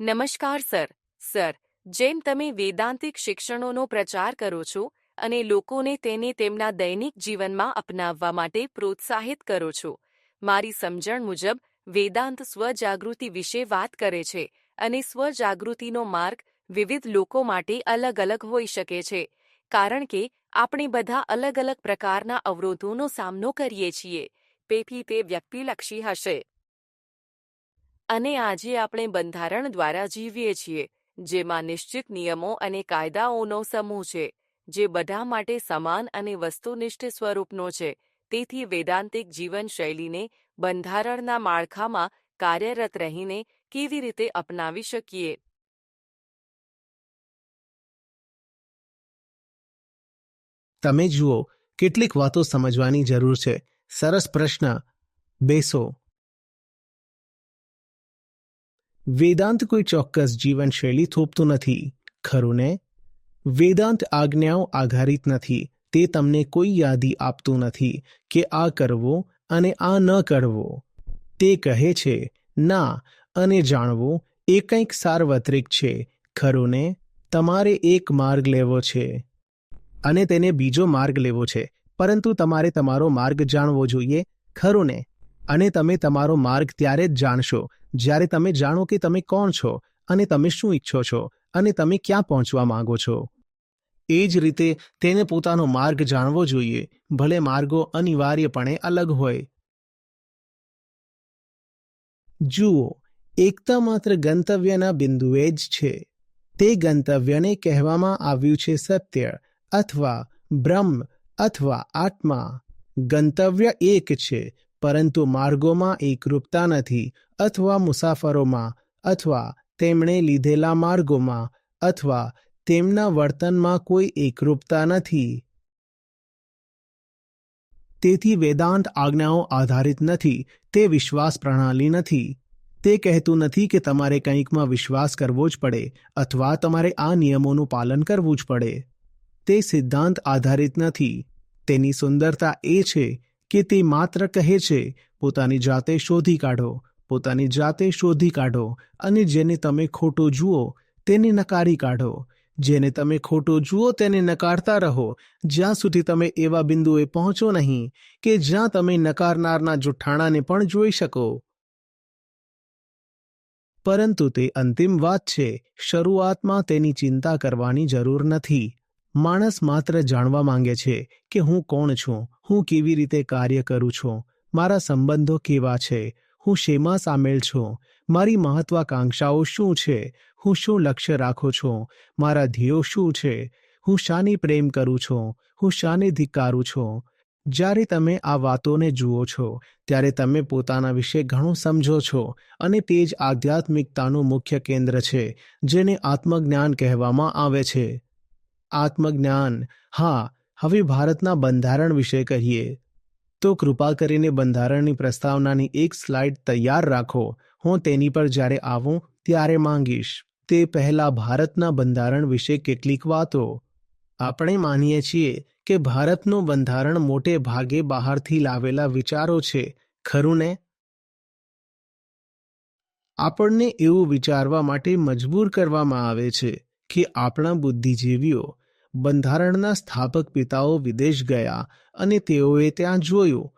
નમસ્કાર, sir. Sir, જેમ તમે વેદાંતિક શિક્ષણોનો પ્રચાર કરો છો અને લોકોને તેને તેમના દૈનિક જીવનમાં અપનાવવા માટે પ્રોત્સાહિત કરો છો, મારી સમજણ મુજબ વેદાંત સ્વજાગૃતિ વિશે વાત કરે છે અને સ્વજાગૃતિનો માર્ગ વિવિધ લોકો માટે અલગ અલગ હોઈ શકે છે, કારણ કે આપણે બધા અલગ અલગ પ્રકારના અવરોધોનો સામનો કરીએ છીએ, તેથી તે વ્યક્તિલક્ષી હશે. અને આજે આપણે બંધારણ દ્વારા જીવીએ છીએ, જેમાં નિશ્ચિત નિયમો અને કાયદાઓનો સમૂહ છે, જે બધા માટે સમાન અને વસ્તુનિષ્ઠ સ્વરૂપનો છે. તેથી વેદાંતિક જીવનશૈલીને બંધારણના માળખામાં કાર્યરત રહીને કેવી રીતે અપનાવી શકીએ? તમે જુઓ, કેટલીક વાતો સમજવાની જરૂર છે. સરસ પ્રશ્ન. બેસો. વેદાંત કોઈ ચોક્કસ જીવનશૈલી થોપતું નથી. ખરું ને વેદાંત આજ્ઞાઓ આધારિત નથી. તે તમને કોઈ યાદી આપતું નથી કે આ કરવો અને આ ન કરવો. તે કહે છે, ના, અને જાણવું એ કંઈક સાર્વત્રિક છે. ખરું ને તમારે એક માર્ગ લેવો છે. અને તેને બીજો માર્ગ લેવો છે. પરંતુ તમારે તમારો માર્ગ જાણવો જોઈએ. ખરું ને અને તમે તમારો માર્ગ ત્યારે જ જાણશો. જ્યારે તમે જાણો કે તમે કોણ છો અને તમે શું ઈચ્છો છો અને તમે ક્યાં પહોંચવા માંગો છો. એ જ રીતે તેને પોતાનો માર્ગ જાણવો જોઈએ, ભલે માર્ગો અનિવાર્યપણે અલગ હોય. જુઓ, એકતા માત્ર ગંતવ્યના બિંદુએ જ છે. તે ગંતવ્યને કહેવામાં આવ્યું છે સત્ય અથવા બ્રહ્મ અથવા આત્મા. ગંતવ્ય એક છે પરંતુ માર્ગોમાં એકરૂપતા નથી અથવા મુસાફરોમાં અથવા તેમણે લીધેલા માર્ગોમાં અથવા તેમના વર્તનમાં કોઈ એકરૂપતા નથી. તેથી વેદાંત આજ્ઞાઓ આધારિત નથી, તે વિશ્વાસ પ્રણાલી નથી. તે કહેતું નથી કે તમારે કંઈકમાં વિશ્વાસ કરવો જ પડે અથવા તમારે આ નિયમોનું પાલન કરવું જ પડે. તે સિદ્ધાંત આધારિત નથી. તેની સુંદરતા એ છે કે તે માત્ર કહે છે, પોતાની જાતે શોધી કાઢો, પોતાની જાતે શોધી કાઢો અને જેને તમે ખોટો જુઓ તેને નકારી કાઢો. જેને તમે ખોટો જુઓ તેને નકારતા રહો. જ્યાં સુધી તમે એવા બિંદુએ પહોંચો નહીં કે જ્યાં તમે નકારનારના જુઠ્ઠાણાને પણ જોઈ શકો. પરંતુ તે અંતિમ વાત છે, શરૂઆતમાં તેની ચિંતા કરવાની જરૂર નથી. માણસ માત્ર જાણવા માંગે છે કે હું કોણ છું હું કેવી રીતે કાર્ય કરું છું? મારા સંબંધો કેવા છે? હું શેમાં સામેલ છું? મારી મહત્વાકાંક્ષાઓ શું છે? હું શું લક્ષ્ય રાખું છું? મારા ધ્યેયો શું છે? હું શાની પ્રેમ કરું છું? હું શાને ધિક્કારું છું? જ્યારે તમે આ વાતોને જુઓ છો, ત્યારે તમે પોતાના વિશે ઘણું સમજો છો અને તે જ આધ્યાત્મિકતાનું મુખ્ય કેન્દ્ર છે, જેને આત્મજ્ઞાન કહેવામાં આવે છે. આત્મજ્ઞાન, હા હવે ભારતના બંધારણ વિશે કહીએ, તો કૃપા કરીને બંધારણની પ્રસ્તાવનાની એક સ્લાઇડ તૈયાર રાખો. હું તેની પર જ્યારે આવું, ત્યારે માંગીશ, તે પહેલા ભારતના બંધારણ વિશે કેટલીક વાતો. આપણે માનીએ છીએ કે ભારતનું બંધારણ મોટે ભાગે બહારથી લાવેલા વિચારો છે, ખરું ને? આપણને એવું વિચારવા માટે મજબૂર કરવામાં આવે છે કે આપણા બુદ્ધિજીવીઓ બંધારણના સ્થાપક પિતાઓ વિદેશ ગયા અને તેઓએ ત્યાં જોયું.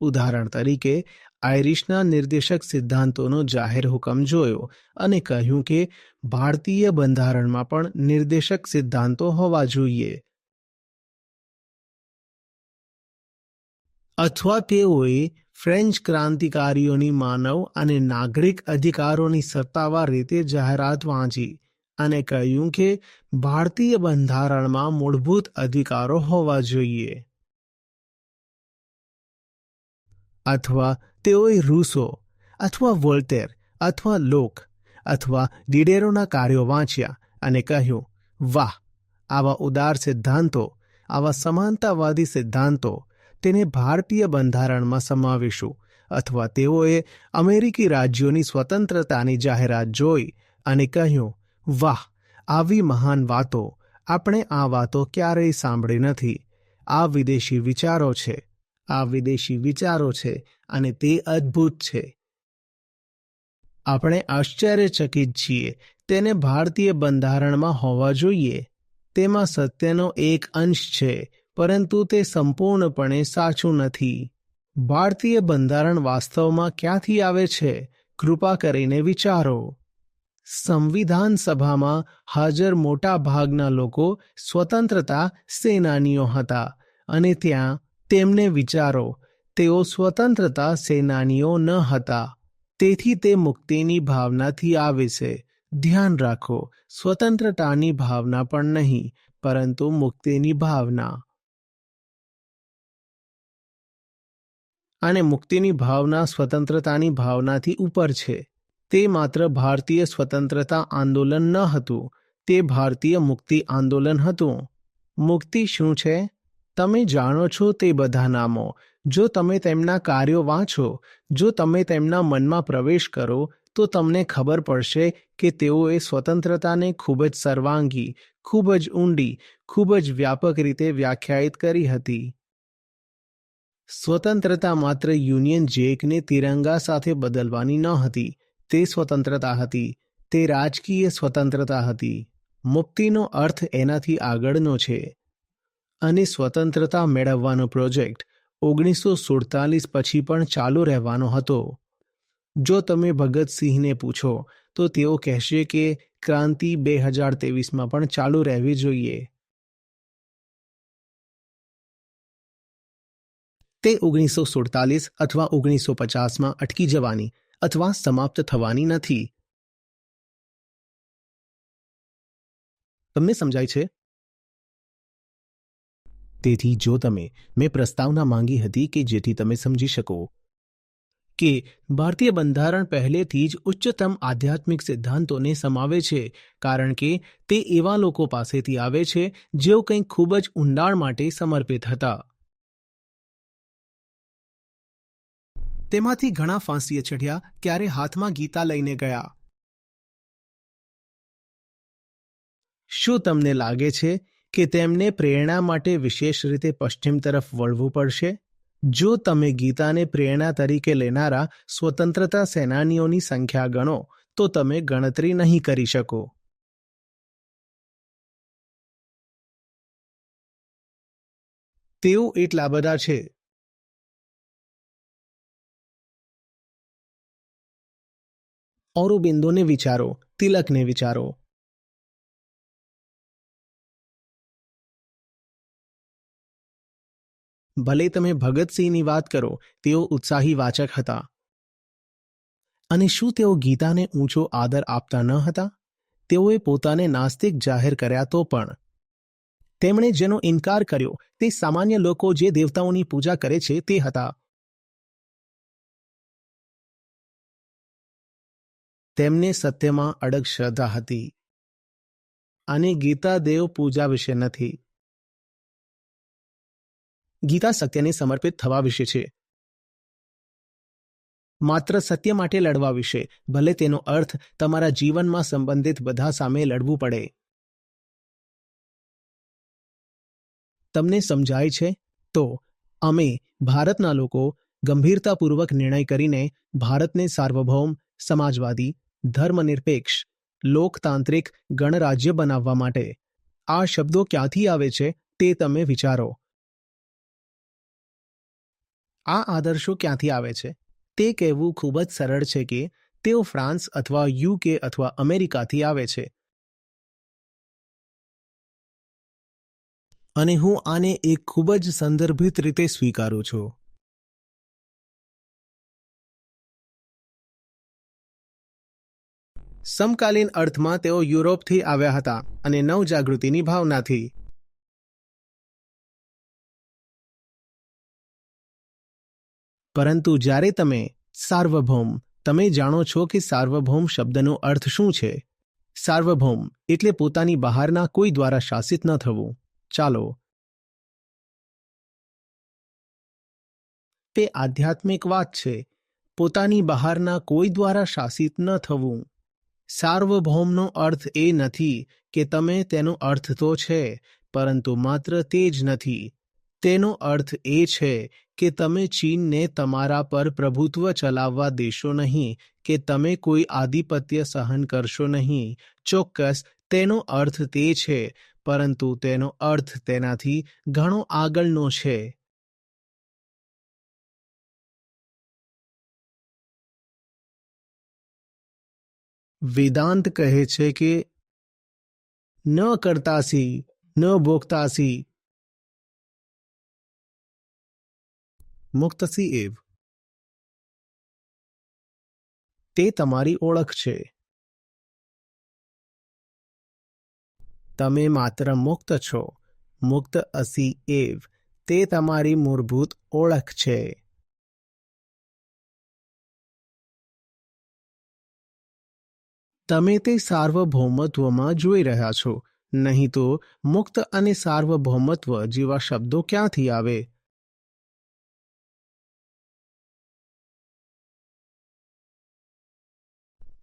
ઉદાહરણ તરીકે, આયરિશના નિર્દેશક સિદ્ધાંતોનો જાહેર હુકમ જોયો અને કહ્યું કે, ભારતીય બંધારણમાં પણ નિર્દેશક સિદ્ધાંતો હોવા જોઈએ. અથવા તેઓએ ફ્રેન્ચ ક્રાંતિકારીઓની માનવ અને નાગરિક અધિકારોની સત્તાવાર રીતે જાહેરાત વાંચી. અને કહ્યું કે ભારતીય બંધારણમાં મૂળભૂત અધિકારો હોવા જોઈએ. અથવા તેઓએ રૂસો, અથવા વોલ્ટેર, અથવા લોક, અથવા દિડેરોના કાર્યો વાંચ્યા અને કહ્યું, વાહ, આવા ઉદાર સિદ્ધાંતો, આવા સમાનતાવાદી સિદ્ધાંતો તેને ભારતીય બંધારણમાં સમાવીશું, અથવા તેઓએ અમેરિકી રાજ્યોની સ્વતંત્રતાની જાહેરાત જોઈ અને કહ્યું વાહ, આવી મહાન વાતો. આપણે આ વાતો ક્યારેય સાંભળી નથી. આ વિદેશી વિચારો છે. આ વિદેશી વિચારો છે અને તે અદ્ભુત છે. આપણે આશ્ચર્યચકિત છીએ. તેને ભારતીય બંધારણમાં હોવા જોઈએ. તેમાં સત્યનો એક અંશ છે, પરંતુ તે સંપૂર્ણપણે સાચું નથી. ભારતીય બંધારણ વાસ્તવમાં ક્યાંથી આવે છે? કૃપા કરીને વિચારો. સંવિધાન સભામાં હાજર મોટા ભાગના લોકો સ્વતંત્રતા સેનાનીઓ હતા અને ત્યાં તેમને વિચારો, તેઓ સ્વતંત્રતા સેનાનીઓ ન હતા. તેથી તે મુક્તિની ભાવનાથી આવે છે. ધ્યાન રાખો, સ્વતંત્રતાની ભાવના પણ નહીં, પરંતુ મુક્તિની ભાવના. અને મુક્તિની ભાવના સ્વતંત્રતાની ભાવનાથી ઉપર છે. તે માત્ર ભારતીય સ્વતંત્રતા આંદોલન ન હતું, તે ભારતીય મુક્તિ આંદોલન હતું. મુક્તિ શું છે? તમે જાણો છો તે બધા નામો. જો તમે તેમના કાર્યો વાંચો, જો તમે તેમના મનમાં પ્રવેશ કરો, તો તમને ખબર પડશે કે તેઓએ સ્વતંત્રતાને ખૂબ જ સર્વાંગી, ખૂબ જ ઊંડી, ખૂબ જ વ્યાપક રીતે વ્યાખ્યાયિત કરી હતી. સ્વતંત્રતા માત્ર યુનિયન જેકને તિરંગા સાથે બદલવાની ન હતી તે સ્વતંત્રતા હતી, તે રાજકીય સ્વતંત્રતા હતી. મુક્તિનો અર્થ એનાથી આગળનો છે. અને સ્વતંત્રતા મેળવવાનો પ્રોજેક્ટ ઓગણીસો સુડતાલીસ પછી પણ ચાલુ રહેવાનો હતો. જો તમે ભગતસિંહને પૂછો, તો તેઓ કહેશે કે ક્રાંતિ બે હજાર ત્રેવીસમાં પણ ચાલુ રહેવી જોઈએ. તે ઓગણીસો સુડતાલીસ અથવા ઓગણીસો પચાસમાં અટકી જવાની અથવા સમાપ્ત થવાની નથી. તમને સમજાય છે? તેથી જો તમે મેં પ્રસ્તાવના માંગી હતી કે જેથી તમે સમજી શકો કે ભારતીય બંધારણ પહેલેથી જ ઉચ્ચતમ આધ્યાત્મિક સિદ્ધાંતોને સમાવે છે, કારણ કે તે એવા લોકો પાસેથી આવે છે જેઓ કંઈક ખૂબ જ ઊંડાણ માટે સમર્પિત હતા. તેમાંથી ઘણા ફાંસીએ ચઢ્યા, ક્યારે હાથમાં ગીતા લઈને ગયા. શું તમને લાગે છે કે તેમને પ્રેરણા માટે વિશેષ રીતે પશ્ચિમ તરફ વળવું પડશે? જો તમે ગીતાને પ્રેરણા તરીકે લેનારા સ્વતંત્રતા સેનાનીઓની સંખ્યા ગણો, તો તમે ગણતરી નહીં કરી શકો. તેઓ એટલા બધા છે ઓરોબિંદોને વિચારો તિલકને વિચારો ભલે તમે ભગતસિંહની વાત કરો તેઓ ઉત્સાહી વાચક હતા અને શું તેઓ ગીતાને ઊંચો આદર આપતા ન હતા તેઓએ પોતાને નાસ્તિક જાહેર કર્યા તો પણ તેમણે જેનો ઇનકાર કર્યો તે સામાન્ય લોકો જે દેવતાઓની પૂજા કરે છે તે હતા તેમને સત્યમાં અડગ શ્રદ્ધા હતી અને ગીતા દેવ પૂજા વિશે નથી. ગીતા સત્યને સમર્પિત થવા વિશે છે. માત્ર સત્ય માટે લડવા વિશે, ભલે તેનો અર્થ તમારા જીવનમાં સંબંધિત બધા સામે લડવું પડે. તમને સમજાય છે? તો, અમે ભારતના લોકો ગંભીરતાપૂર્વક નિર્ણય કરીને ભારતને સાર્વભૌમ, સમાજવાદી ધર્મનિરપેક્ષ, લોકતાંત્રિક ગણરાજ્ય બનાવવા માટે. આ શબ્દો ક્યાંથી આવે છે તે તમે વિચારો. આ આદર્શો ક્યાંથી આવે છે? તે કહેવું ખૂબ જ સરળ છે કે તેઓ ફ્રાન્સ અથવા યુકે અથવા અમેરિકાથી આવે છે. અને હું આને એક ખૂબ જ સંદર્ભિત રીતે સ્વીકારું છું. સમકાલીન અર્થમાં તેઓ યુરોપથી આવ્યા હતા અને નવજાગૃતિની ભાવનાથી. પરંતુ જ્યારે તમે સાર્વભૌમ, તમે જાણો છો કે સાર્વભૌમ શબ્દનો અર્થ શું છે? સાર્વભૌમ એટલે પોતાની બહારના કોઈ દ્વારા શાસિત ન થવું. ચાલો. તે આધ્યાત્મિક વાત છે. પોતાની બહારના કોઈ દ્વારા શાસિત ન થવું. સાર્વભૌમનો અર્થ એ નથી કે તમે તેનો અર્થ તો છે, પરંતુ માત્ર તે જ નથી. તેનો અર્થ એ છે કે તમે ચીનને તમારા પર પ્રભુત્વ ચલાવવા દેશો નહીં, કે તમે કોઈ આધિપત્ય સહન કરશો નહીં. ચોક્કસ, તેનો અર્થ તે છે, પરંતુ તેનો અર્થ તેનાથી ઘણો આગળનો છે. વેદાંત કહે છે કે ન કરતાસી, ન ભોગતાસી. મુક્તસી એવ. તે તમારી ઓળખ છે. તમે માત્ર મુક્ત છો. મુક્ત અસી એવ. તે તમારી મૂળભૂત ઓળખ છે. તમે તે સાર્વભૌમત્વમાં જોઈ રહ્યા છો. નહીં તો મુક્ત અને સાર્વભૌમત્વ જેવા શબ્દો ક્યાંથી આવે?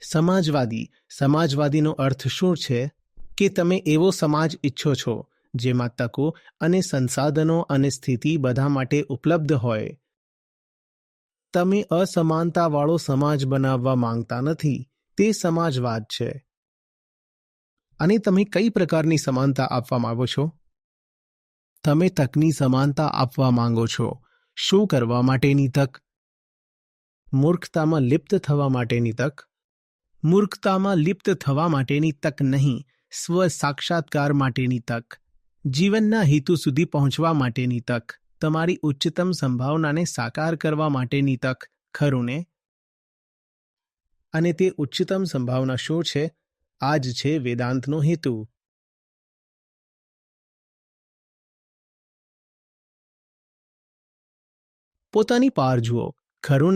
સમાજવાદી. સમાજવાદીનો અર્થ શું છે? કે તમે એવો સમાજ ઈચ્છો છો, જેમાં તકો અને સંસાધનો અને સ્થિતિ બધા માટે ઉપલબ્ધ હોય. તમે અસમાનતાવાળો સમાજ બનાવવા માંગતા નથી. તે સમાજવાદ છે. અને તમે કઈ પ્રકારની સમાનતા આપવા માંગો છો? તમે તકની સમાનતા આપવા માંગો છો. શું કરવા માટેની તક? મૂર્ખતામાં લિપ્ત થવા માટેની તક? મૂર્ખતામાં લિપ્ત થવા માટેની તક નહીં, સ્વ સાક્ષાત્કાર માટેની તક. જીવનના હેતુ સુધી પહોંચવા માટેની તક. તમારી ઉચ્ચતમ સંભાવનાને સાકાર કરવા માટેની તક. ખરું ને? અને તે ઉચ્ચતમ સંભાવના શું છે? આ જ છે વેદાંતનો હેતુ. પોતાની પાર જુઓ ખરું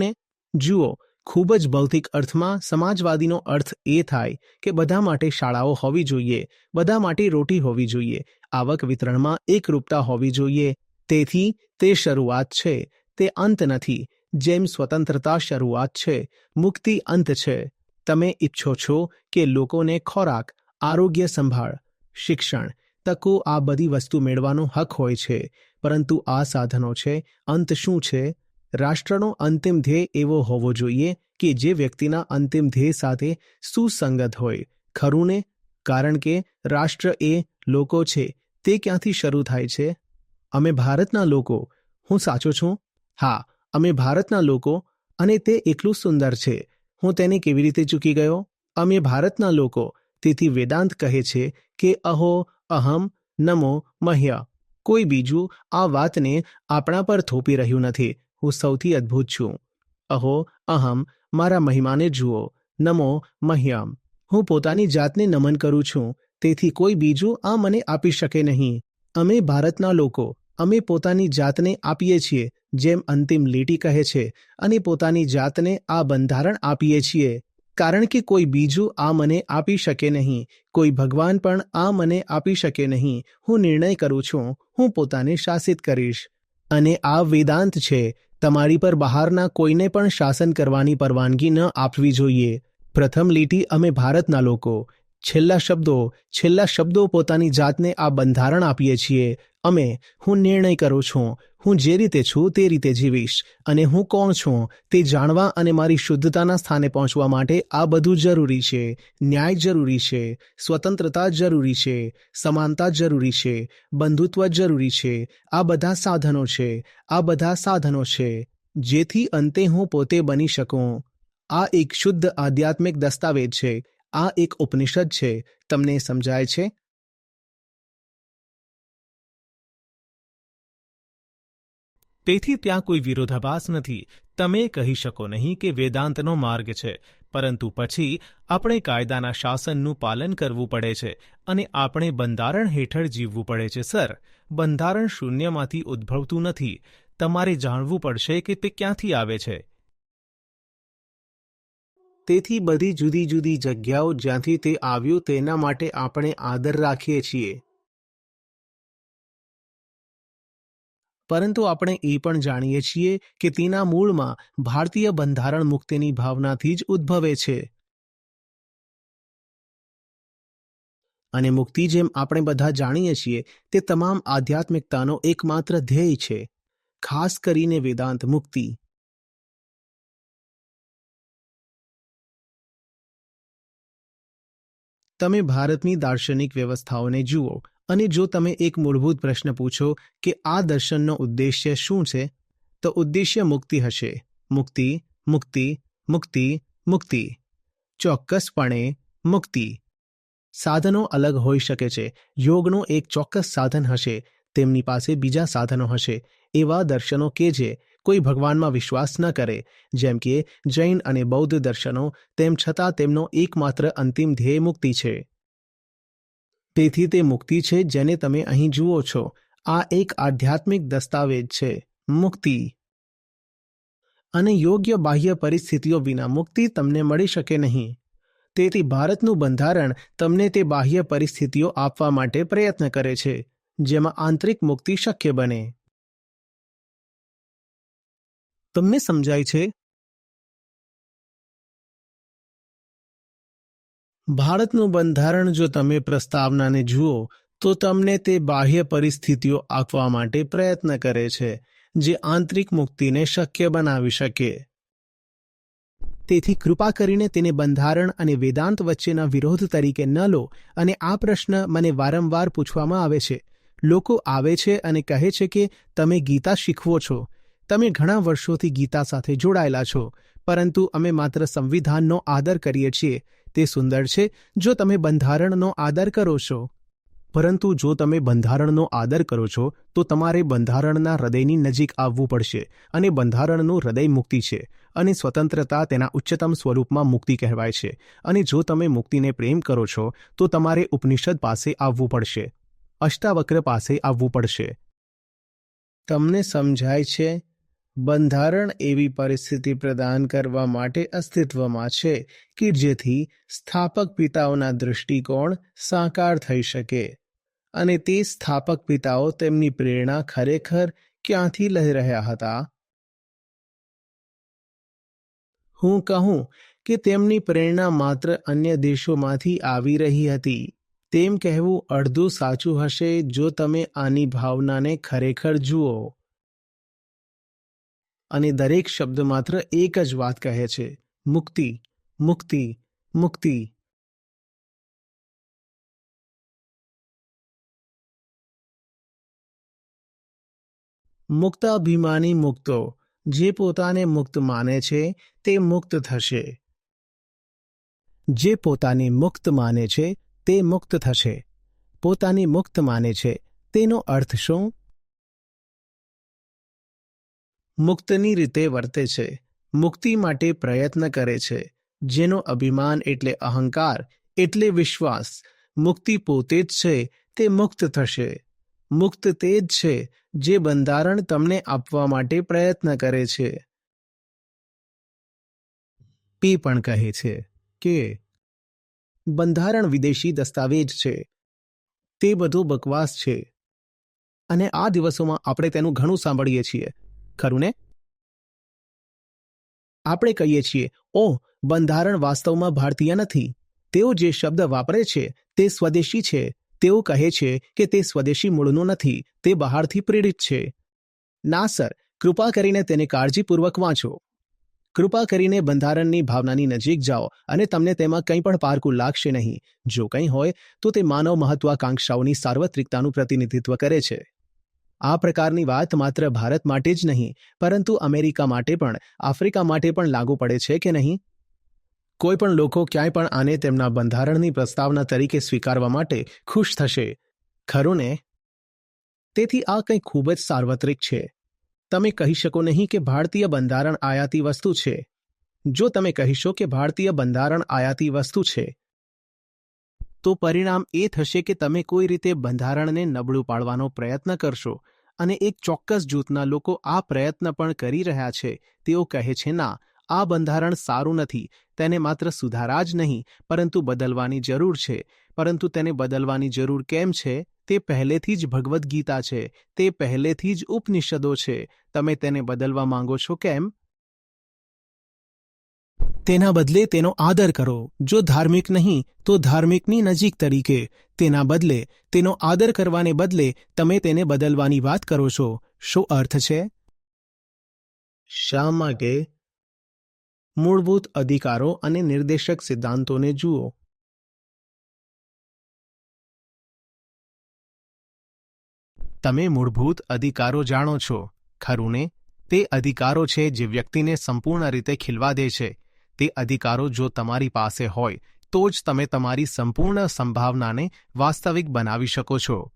જુઓ, ખૂબ જ ભૌતિક અર્થમાં સમાજવાદીનો અર્થ એ થાય કે બધા માટે શાળાઓ હોવી જોઈએ, બધા માટે રોટી હોવી જોઈએ, આવક વિતરણમાં એકરૂપતા હોવી જોઈએ, તેથી તે શરૂઆત છે, તે અંત નથી જેમ સ્વતંત્રતા શરૂઆત છે, મુક્તિ અંત છે. તમે ઈચ્છો છો કે લોકોને ખોરાક, આરોગ્ય સંભાળ, શિક્ષણ તકો આ બધી વસ્તુ મેળવાનો હક હોય છે. પરંતુ આ સાધનો છે, અંત શું છે? રાષ્ટ્રનો અંતિમ ધ્યેય એવો હોવો જોઈએ કે જે વ્યક્તિના અંતિમ ધ્યેય સાથે સુસંગત હોય. ખરું ને? કારણ કે રાષ્ટ્ર એ લોકો છે, તે ક્યાંથી શરૂ થાય છે? અમે ભારતના લોકો. હું સાચો છું? હા અમે ભારતના લોકો અને તે એટલું સુંદર છે. હું તેને કેવી રીતે ચૂકી ગયો? અમે ભારતના લોકો, તેથી વેદાંત કહે છે કે અહો, અહમ, નમો, મહ્ય. કોઈ બીજું આ વાતને આપણા પર થોપી રહ્યું નથી. હું સૌથી અદ્ભુત છું. અહો, અહમ, મારા મહિમાને જુઓ. નમો, મહ્યમ. હું પોતાની જાતને નમન કરું છું, તેથી કોઈ બીજું આ મને આપી શકે નહીં. અમે ભારતના લોકો અમે પોતાની જાતને આપીએ છીએ, જેમ અંતિમ લીટી કહે છે, અને પોતાની જાતને આ બંધારણ આપીએ છીએ. કારણ કે કોઈ બીજું આ મને આપી શકે નહીં, કોઈ ભગવાન પણ આ મને આપી શકે નહીં. હું નિર્ણય કરું છું, હું પોતાને શાસિત કરીશ. અને આ વેદાંત છે, તમારી પર બહારના કોઈને પણ શાસન કરવાની પરવાનગી ન આપવી જોઈએ. પ્રથમ લીટી અમે ભારતના લોકો છેલ્લા શબ્દો છેલ્લા શબ્દો પોતાની જાતને આ બંધારણ આપીએ છીએ. અમે, હું નિર્ણય કરું છું. હું જે રીતે છું તે રીતે જીવીશ. અને હું કોણ છું તે જાણવા અને મારી શુદ્ધતાના સ્થાને પહોંચવા માટે આ બધું જરૂરી છે. ન્યાય જરૂરી છે. સ્વતંત્રતા જરૂરી છે. સમાનતા જરૂરી છે. બંધુત્વ જરૂરી છે. આ બધા સાધનો છે. આ બધા સાધનો છે. જેથી અંતે હું પોતે બની શકું. આ એક શુદ્ધ આધ્યાત્મિક દસ્તાવેજ છે. આ એક ઉપનિષદ છે. તમને સમજાય છે? તેથી ત્યાં કોઈ વિરોધાભાસ નથી. તમે કહી શકો નહીં કે વેદાંતનો માર્ગ છે, પરંતુ પછી આપણે કાયદાના શાસનનું પાલન કરવું પડે છે અને આપણે બંધારણ હેઠળ જીવવું પડે છે, સર. બંધારણ શૂન્યમાંથી ઉદ્ભવતું નથી. તમારે જાણવું પડશે કે તે ક્યાંથી આવે છે. તેથી બધી જુદી જુદી જગ્યાઓ જ્યાંથી તે આવ્યું તેના માટે આપણે આદર રાખીએ છીએ. પરંતુ આપણે એ પણ જાણીએ છીએ કે તેના મૂળમાં ભારતીય બંધારણ મુક્તિની ભાવનાથી જ ઉદ્ભવે છે. અને મુક્તિ જેમ આપણે બધા જાણીએ છીએ, તે તમામ આધ્યાત્મિકતાનો એકમાત્ર ધ્યેય છે, ખાસ કરીને વેદાંત મુક્તિ. તમે ભારતની દાર્શનિક વ્યવસ્થાઓને જુઓ અને જો તમે એક મૂળભૂત પ્રશ્ન પૂછો કે આ દર્શનનો ઉદ્દેશ્ય શું છે, તો ઉદ્દેશ્ય મુક્તિ હશે. મુક્તિ મુક્તિ મુક્તિ મુક્તિ. ચોક્કસપણે મુક્તિ. સાધનો અલગ હોઈ શકે છે. યોગનું એક ચોક્કસ સાધન હશે. તેમની પાસે બીજા સાધનો હશે. એવા દર્શનો કે જે કોઈ ભગવાનમાં વિશ્વાસ ન કરે, જેમ કે જૈન અને બૌદ્ધ દર્શનો તેમ છતાં તેમનો એકમાત્ર અંતિમ ધ્યેય મુક્તિ છે. તેથી તે મુક્તિ છે જેને તમે અહીં જુઓ છો. આ એક આધ્યાત્મિક દસ્તાવેજ છે. મુક્તિ. અને યોગ્ય બાહ્ય પરિસ્થિતિઓ વિના મુક્તિ તમને મળી શકે નહીં. તેથી ભારતનું બંધારણ તમને તે બાહ્ય પરિસ્થિતિઓ આપવા માટે પ્રયત્ન કરે છે, જેમાં આંતરિક મુક્તિ શક્ય બને. તમને સમજાય છે? ભારતનું બંધારણ જો તમે પ્રસ્તાવનાને જુઓ, તો તમને તે બાહ્ય પરિસ્થિતિઓ આપવા માટે પ્રયત્ન કરે છે, જે આંતરિક મુક્તિને શક્ય બનાવી શકે. તેથી કૃપા કરીને તેને બંધારણ અને વેદાંત વચ્ચેના વિરોધ તરીકે ન લો અને આ પ્રશ્ન મને વારંવાર પૂછવામાં આવે છે. લોકો આવે છે અને કહે છે કે તમે ગીતા શીખવો છો. તમે ઘણા વર્ષોથી ગીતા સાથે જોડાયેલા છો, પરંતુ અમે માત્ર સંવિધાનનો આદર કરીએ છીએ. તે સુંદર છે જો તમે બંધારણનો આદર કરો છો. પરંતુ જો તમે બંધારણનો આદર કરો છો, તો તમારે બંધારણના હૃદયની નજીક આવવું પડશે અને બંધારણનું હૃદય મુક્તિ છે અને સ્વતંત્રતા તેના ઉચ્ચતમ સ્વરૂપમાં મુક્તિ કહેવાય છે. અને જો તમે મુક્તિને પ્રેમ કરો છો, તો તમારે ઉપનિષદ પાસે આવવું પડશે. અષ્ટાવક્ર પાસે આવવું પડશે. તમને સમજાય છે? બંધારણ એવી પરિસ્થિતિ પ્રદાન કરવા માટે અસ્તિત્વમાં છે કે જેથી સ્થાપક પિતાઓના દૃષ્ટિકોણ સાકાર થઈ શકે અને તે સ્થાપક પિતાઓ તેમની પ્રેરણા ખરેખર ક્યાંથી લઈ રહ્યા હતા? હું કહું કે તેમની પ્રેરણા માત્ર અન્ય દેશોમાંથી આવી રહી હતી. તેમ કહેવું અડધું સાચું હશે જો તમે આની ભાવનાને ખરેખર જુઓ. અને દરેક શબ્દ માત્ર એક જ વાત કહે છે. મુક્તિ મુક્તિ મુક્તિ. મુક્તાભિમાની મુક્તો, જે પોતાને મુક્ત માને છે, તે મુક્ત થશે. જે પોતાને મુક્ત માને છે, તે મુક્ત થશે. પોતાની મુક્ત માને છે, તેનો અર્થ શું? મુક્તની રીતે વર્તે છે. મુક્તિ માટે પ્રયત્ન કરે છે. જેનો અભિમાન એટલે અહંકાર, એટલે વિશ્વાસ. મુક્તિ પોતે જ છે, તે મુક્ત થશે. મુક્ત તે જ છે, જે બંધારણ તમને આપવા માટે પ્રયત્ન કરે છે. પી પણ કહે છે કે, બંધારણ વિદેશી દસ્તાવેજ છે. તે બધું બકવાસ છે. અને આ દિવસોમાં આપણે તેનું ઘણું સાંભળીએ છીએ. ખરું ને આપણે કહીએ છીએ ઓ બંધારણ વાસ્તવમાં ભારતીય નથી. તેઓ જે શબ્દ વાપરે છે, તે સ્વદેશી છે. તેઓ કહે છે કે તે સ્વદેશી મૂળનું નથી, તે બહારથી પ્રેરિત છે. ના, સર. કૃપા કરીને તેને કાળજીપૂર્વક વાંચો. કૃપા કરીને બંધારણની ભાવનાની નજીક જાઓ અને તમને તેમાં કંઈ પણ પારકું લાગશે નહીં. જો કંઈ હોય, તો તે માનવ મહત્વાકાંક્ષાઓની સાર્વત્રિકતાનું પ્રતિનિધિત્વ કરે છે. આ પ્રકારની વાત માત્ર ભારત માટે જ નહીં, પરંતુ અમેરિકા માટે પણ, આફ્રિકા માટે પણ લાગુ પડે છે કે નહીં? કોઈ પણ લોકો ક્યાંય પણ આને તેમના બંધારણની પ્રસ્તાવના તરીકે સ્વીકારવા માટે ખુશ થશે. ખરું ને? તેથી આ કંઈ ખૂબ જ સાર્વત્રિક છે. તમે કહી શકો નહીં કે ભારતીય બંધારણ આયાતી વસ્તુ છે. જો તમે કહીશો કે ભારતીય બંધારણ આયાતી વસ્તુ છે, તો પરિણામ એ થશે કે તમે કોઈ રીતે બંધારણને નબળું પાડવાનો પ્રયત્ન કરશો. અને એક ચોક્કસ જૂથના લોકો આ પ્રયત્ન પણ કરી રહ્યા છે. તેઓ કહે છે, ના, આ બંધારણ સારું નથી. તેને માત્ર સુધારા જ નહીં, પરંતુ બદલવાની જરૂર છે. પરંતુ તેને બદલવાની જરૂર કેમ છે? તે પહેલેથી જ ભગવદ્ ગીતા છે. તે પહેલેથી જ ઉપનિષદો છે. તમે તેને બદલવા માંગો છો કેમ? તેના બદલે તેનો આદર કરો. જો ધાર્મિક નહીં, તો ધાર્મિકની નજીક તરીકે. તેના બદલે, તેનો આદર કરવાને બદલે, તમે તેને બદલવાની વાત કરો છો. શું અર્થ છે? શા માટે? મૂળભૂત અધિકારો અને નિર્દેશક સિદ્ધાંતોને જુઓ. તમે મૂળભૂત અધિકારો જાણો છો. ખરું ને? તે અધિકારો છે જે વ્યક્તિને સંપૂર્ણ રીતે ખીલવા દે છે. તે અધિકારો જો તમારી પાસે હોય, તો જ તમે તમારી સંપૂર્ણ સંભાવનાને વાસ્તવિક બનાવી શકો છો.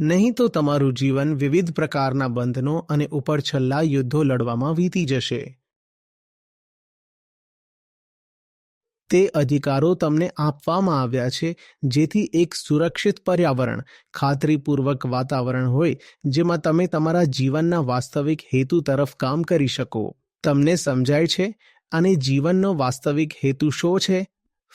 નહીં તો તમારું જીવન વિવિધ પ્રકારના બંધનો અને ઉપર છલ્લા યુદ્ધો લડવામાં વીતી જશે. તે અધિકારો તમને આપવામાં આવ્યા છે, જેથી એક સુરક્ષિત પર્યાવરણ, ખાતરીપૂર્વક વાતાવરણ હોય, જેમાં તમે તમારા જીવનના વાસ્તવિક હેતુ તરફ કામ કરી શકો. તમને સમજાય છે અને જીવનનો વાસ્તવિક હેતુ શો છે?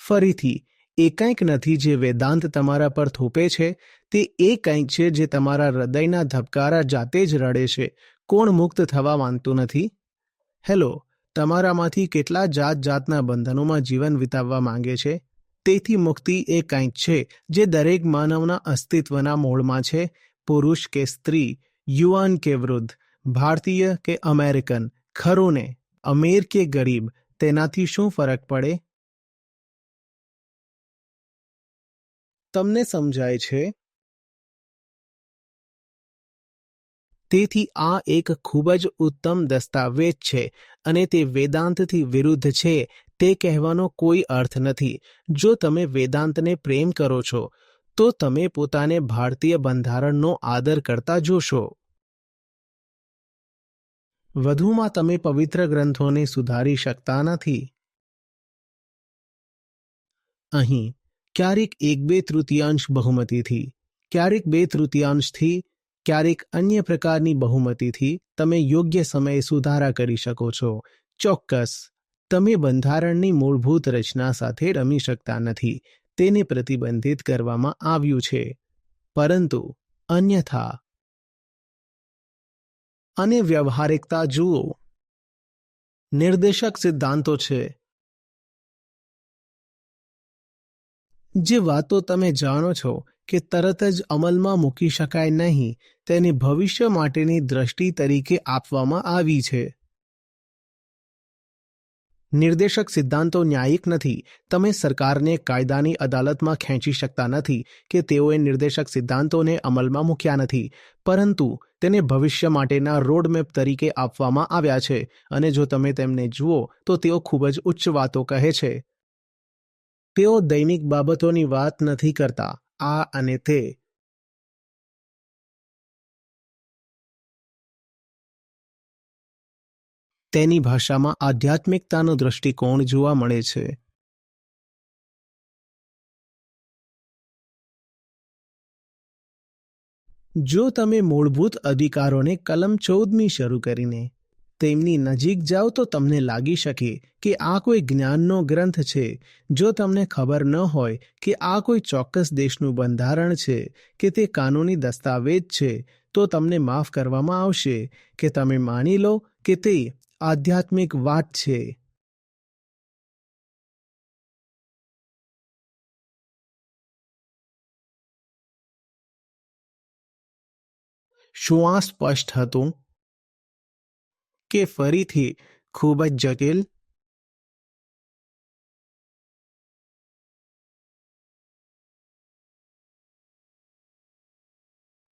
ફરીથી, એ કંઈક નથી જે વેદાંત તમારા પર થોપે છે, તે એ કંઈક છે જે તમારા હૃદયના ધબકારા જાતે જ રડે છે. કોણ મુક્ત થવા માંગતું નથી? હેલો, તમારામાંથી કેટલા જાત જાતના બંધનોમાં જીવન વિતાવવા માંગે છે? તેથી મુક્તિ એ કંઈક છે જે દરેક માનવના અસ્તિત્વના મૂળમાં છે. પુરુષ કે સ્ત્રી, યુવાન કે વૃદ્ધ, ભારતીય કે અમેરિકન ખરું ને અમીર કે ગરીબ, તેનાથી શું ફરક પડે? તમને સમજાય છે? તેથી આ એક ખૂબ જ ઉત્તમ દસ્તાવેજ છે અને તે વેદાંતથી વિરુદ્ધ છે, તે કહેવાનો કોઈ અર્થ નથી. જો તમે વેદાંતને પ્રેમ કરો છો, તો તમે પોતાને ભારતીય બંધારણનો આદર કરતા જોશો. વધુમાં તમે પવિત્ર ગ્રંથોને સુધારી શકતા નથી. અહીં, ક્યારેક એક બે તૃતીયાંશ બહુમતીથી, ક્યારેક બે તૃતીયાંશથી, ક્યારેક અન્ય પ્રકારની બહુમતીથી તમે યોગ્ય સમયે સુધારા કરી શકો છો. ચોક્કસ, તમે બંધારણની મૂળભૂત રચના સાથે રમી શકતા નથી. તેને પ્રતિબંધિત કરવામાં આવ્યું છે. પરંતુ, અન્યથા અને વ્યવહારિકતા જુઓ. નિર્દેશક સિદ્ધાંતો છે. જે વાતો તમે જાણો છો કે તરત જ અમલમાં મૂકી શકાય નહીં, તેને ભવિષ્ય માટેની દ્રષ્ટિ તરીકે આપવામાં આવી છે. નિર્દેશક સિદ્ધાંતો ન્યાયિક નથી. તમે સરકારને કાયદાની અદાલતમાં ખેંચી શકતા નથી કે તેઓએ નિર્દેશક સિદ્ધાંતોને અમલમાં મૂક્યા નથી. પરંતુ તેને ભવિષ્ય માટેના રોડમેપ તરીકે આપવામાં આવ્યા છે અને જો તમે તેમને જુઓ, તો તેઓ ખૂબ જ ઉચ્ચ વાતો કહે છે. તેઓ દૈનિક બાબતોની વાત નથી કરતા. આ અને તે તેની ભાષામાં આધ્યાત્મિકતાનો દૃષ્ટિકોણ જોવા મળે છે. જો તમે મૂળભૂત અધિકારોને કલમ ચૌદમી શરૂ કરીને તેમની નજીક જાઓ તો તમને લાગી શકે કે આ કોઈ જ્ઞાનનો ગ્રંથ છે. જો તમને ખબર ન હોય કે આ કોઈ ચોક્કસ દેશનું બંધારણ છે કે તે કાનૂની દસ્તાવેજ છે, તો તમને માફ કરવામાં આવશે કે તમે માની લો કે તે આધ્યાત્મિક વાત છે શું આ સ્પષ્ટ હતું કે ફરીથી ખૂબ જ જટિલ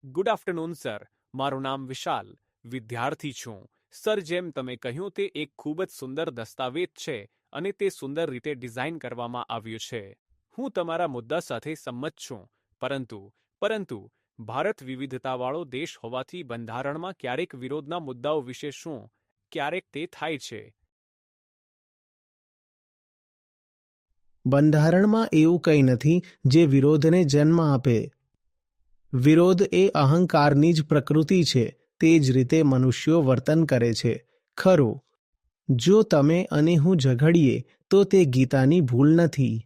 ગુડ આફ્ટરનૂન સર મારું નામ વિશાલ વિદ્યાર્થી છું સર, જેમ તમે કહ્યું, તે એક ખૂબ જ સુંદર દસ્તાવેજ છે અને તે સુંદર રીતે ડિઝાઇન કરવામાં આવ્યું છે. હું તમારા મુદ્દા સાથે સંમત છું. પરંતુ પરંતુ, ભારત વિવિધતાવાળો દેશ હોવાથી બંધારણમાં ક્યારેક વિરોધના મુદ્દાઓ વિશે શું? ક્યારેક તે થાય છે. બંધારણમાં એવું કંઈ નથી જે વિરોધને જન્મ આપે. વિરોધ એ અહંકારની જ પ્રકૃતિ છે. તે જ રીતે મનુષ્યો વર્તન કરે છે. ખરું. જો તમે અને હું ઝઘડીએ, તો તે ગીતાની ભૂલ નથી.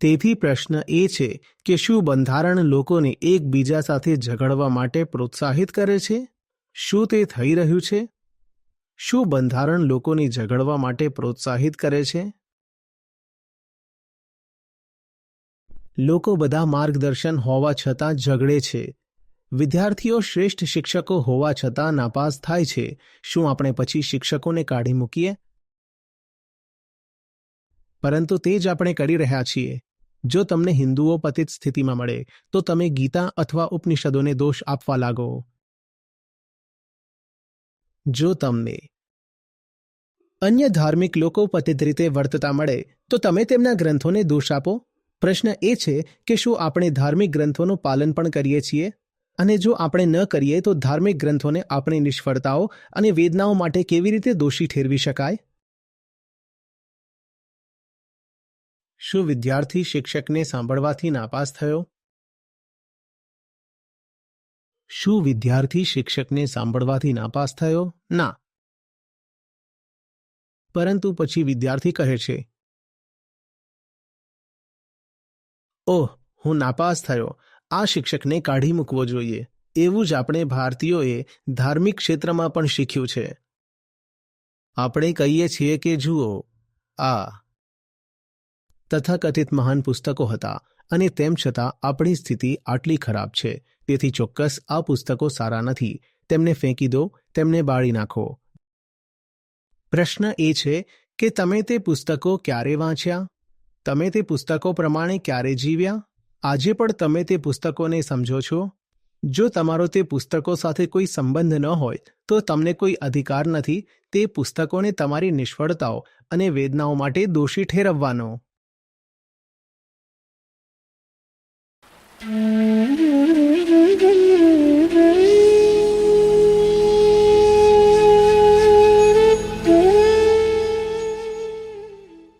તેથી પ્રશ્ન એ છે કે શું બંધારણ લોકોને એકબીજા સાથે ઝઘડવા માટે પ્રોત્સાહિત કરે છે? શું તે થઈ રહ્યું છે? શું બંધારણ લોકોને ઝઘડવા માટે પ્રોત્સાહિત કરે છે? લોકો બધા માર્ગદર્શન હોવા છતાં ઝઘડે છે. વિદ્યાર્થીઓ શ્રેષ્ઠ શિક્ષકો હોવા છતાં નાપાસ થાય છે. શું આપણે પછી શિક્ષકોને કાઢી મૂકીએ? પરંતુ તે જ આપણે કરી રહ્યા છીએ. જો તમને હિન્દુઓ પતિત સ્થિતિમાં મળે, તો તમે ગીતા અથવા ઉપનિષદોને દોષ આપવા લાગો. જો તમને અન્ય ધાર્મિક લોકો પતિત રીતે વર્તતા મળે, તો તમે તેમના ગ્રંથોને દોષ આપો. પ્રશ્ન એ છે કે શું આપણે ધાર્મિક ગ્રંથોનું પાલન પણ કરીએ છીએ? અને જો આપણે ન કરીએ, તો ધાર્મિક ગ્રંથોને આપણી નિષ્ફળતાઓ અને વેદનાઓ માટે કેવી રીતે દોષી ઠેરવી શકાય? શું વિદ્યાર્થી શિક્ષકને સાંભળવાથી નાપાસ થયો? શું વિદ્યાર્થી શિક્ષકને સાંભળવાથી નાપાસ થયો? ના. પરંતુ પછી વિદ્યાર્થી કહે છે ઓહ, હું નાપાસ થયો. આ શિક્ષકને કાઢી મૂકવો જોઈએ. એવું જ આપણે ભારતીયોએ ધાર્મિક ક્ષેત્રમાં પણ શીખ્યું છે. આપણે કહીએ છીએ કે જુઓ, આ તથાકથિત મહાન પુસ્તકો હતા અને તેમ છતાં આપણી સ્થિતિ આટલી ખરાબ છે. તેથી ચોક્કસ આ પુસ્તકો સારા નથી. તેમને ફેંકી દો, તેમને બાળી નાખો. પ્રશ્ન એ છે કે તમે તે પુસ્તકો ક્યારે વાંચ્યા? તમે તે પુસ્તકો પ્રમાણે ક્યારે જીવ્યા? આજે પણ તમે તે પુસ્તકોને સમજો છો? જો તમારો તે પુસ્તકો સાથે કોઈ સંબંધ ન હોય, તો તમને કોઈ અધિકાર નથી. તે પુસ્તકોને તમારી નિષ્ફળતાઓ અને વેદનાઓ માટે દોષી ઠેરવવાનો.